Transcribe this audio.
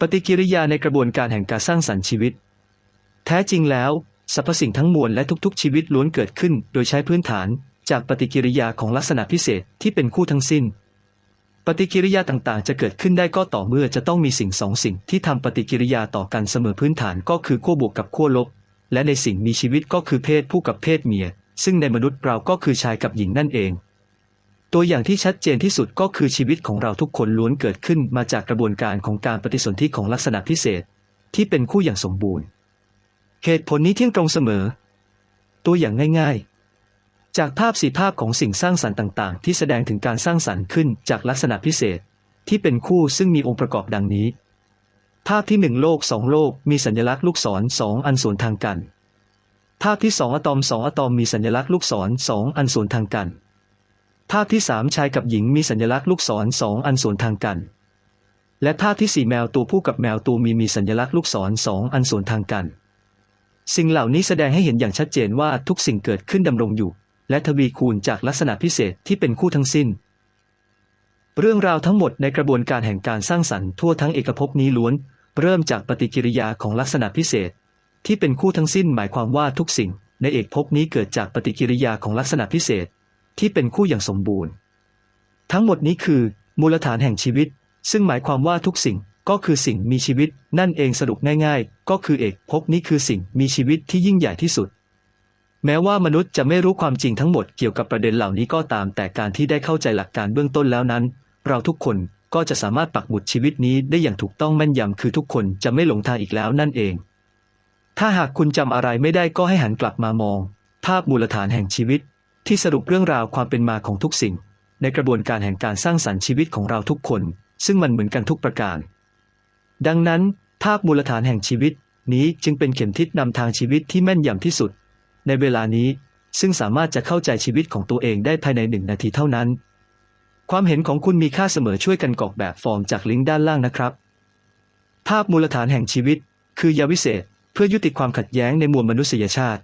ปฏิกิริยาในกระบวนการแห่งการสร้างสรรค์ชีวิต แท้จริงแล้วสรรพสิ่งทั้งมวลและทุกๆ ชีวิตล้วนเกิดขึ้น โดยใช้พื้นฐานจากปฏิกิริยาของลักษณะพิเศษที่เป็นคู่ทั้งสิ้น ปฏิกิริยาต่างๆ จะเกิดขึ้นได้ก็ต่อเมื่อจะต้องมีสิ่งสองสิ่งที่ทำปฏิกิริยาต่อกันเสมอพื้นฐานก็คือขั้วบวกกับขั้วลบ และในสิ่งมีชีวิตก็คือเพศผู้กับเพศเมีย ซึ่งในมนุษย์เราก็คือชายกับหญิงนั่นเอง ตัวอย่างที่ชัดเจนที่สุดก็คือชีวิตของเราทุกคนล้วนเกิดขึ้นมาจากกระบวนการของการปฏิสนธิของลักษณะพิเศษ ที่เป็นคู่อย่างสมบูรณ์ เหตุผลนี้เที่ยงตรงเสมอ ตัวอย่างง่ายๆ จากภาพสีภาพของสิ่งสร้างสรรค์ต่าง ๆ ที่แสดงถึงการสร้างสรรค์ขึ้นจากลักษณะพิเศษ ที่เป็นคู่ซึ่งมีองค์ประกอบดังนี้ ภาพที่หนึ่งโลกสองโลก มีสัญลักษณ์ลูกศรสองอันสวนทางกัน ภาพที่สองอะตอมสองอะตอมมีสัญลักษณ์ลูกศรสองอันสวนทางกัน ภาพที่สามชายกับหญิงมีสัญลักษณ์ลูกศรสองอันสวนทางกัน และภาพที่สี่แมวตัวผู้กับแมวตัวมีมีสัญลักษณ์ลูกศรสองอันสวนทางกัน สิ่งเหล่านี้แสดงให้เห็นอย่างชัดเจนว่าทุกสิ่งเกิดขึ้นดำรงอยู่ และทวีคูณจากลักษณะพิเศษที่เป็นคู่ทั้งสิ้น เรื่องราวทั้งหมดในกระบวนการแห่งการสร้างสรรค์ทั่วทั้งเอกภพนี้ล้วน เริ่มจากปฏิกิริยาของลักษณะพิเศษ ที่เป็นคู่ทั้งสิ้นหมายความว่าทุกสิ่ง ในเอกภพนี้เกิดจากปฏิกิริยาของลักษณะพิเศษ ที่เป็นคู่อย่างสมบูรณ์ ทั้งหมดนี้คือ มูลฐานแห่งชีวิต ซึ่งหมายความว่าทุกสิ่งก็คือสิ่งมีชีวิต นั่นเองสรุปง่ายๆ ก็คือเอกภพนี้คือสิ่งมีชีวิตที่ยิ่งใหญ่ที่สุด แม้ว่ามนุษย์จะไม่รู้ความจริงทั้งหมดเกี่ยวกับประเด็นเหล่านี้ก็ตาม แต่การที่ได้เข้าใจหลักการเบื้องต้นแล้วนั้น เราทุกคนก็จะสามารถปักหมุดชีวิตนี้ได้อย่างถูกต้องแม่นยำคือทุกคนจะไม่หลงทางอีกแล้วนั่นเอง ถ้าหากคุณจำอะไรไม่ได้ก็ให้หันกลับมามอง ภาพมูลฐานแห่งชีวิต ที่สรุปเรื่องราวความเป็นมาของทุกสิ่ง ในกระบวนการแห่งการสร้างสรรค์ชีวิตของเราทุกคน ซึ่งมันเหมือนกันทุกประการ ดังนั้นภาพมูลฐานแห่งชีวิตนี้จึงเป็นเข็มทิศนำทางชีวิตที่แม่นยำที่สุด ในเวลานี้ซึ่งสามารถจะเข้าใจชีวิตของตัวเองได้ภายในหนึ่งนาทีเท่านั้น ความเห็นของคุณมีค่าเสมอช่วยกันกรอกแบบฟอร์มจากลิงก์ด้านล่างนะครับ ภาพมูลฐานแห่งชีวิต คือยาวิเศษ เพื่อยุติความขัดแย้งในมวลมนุษยชาติ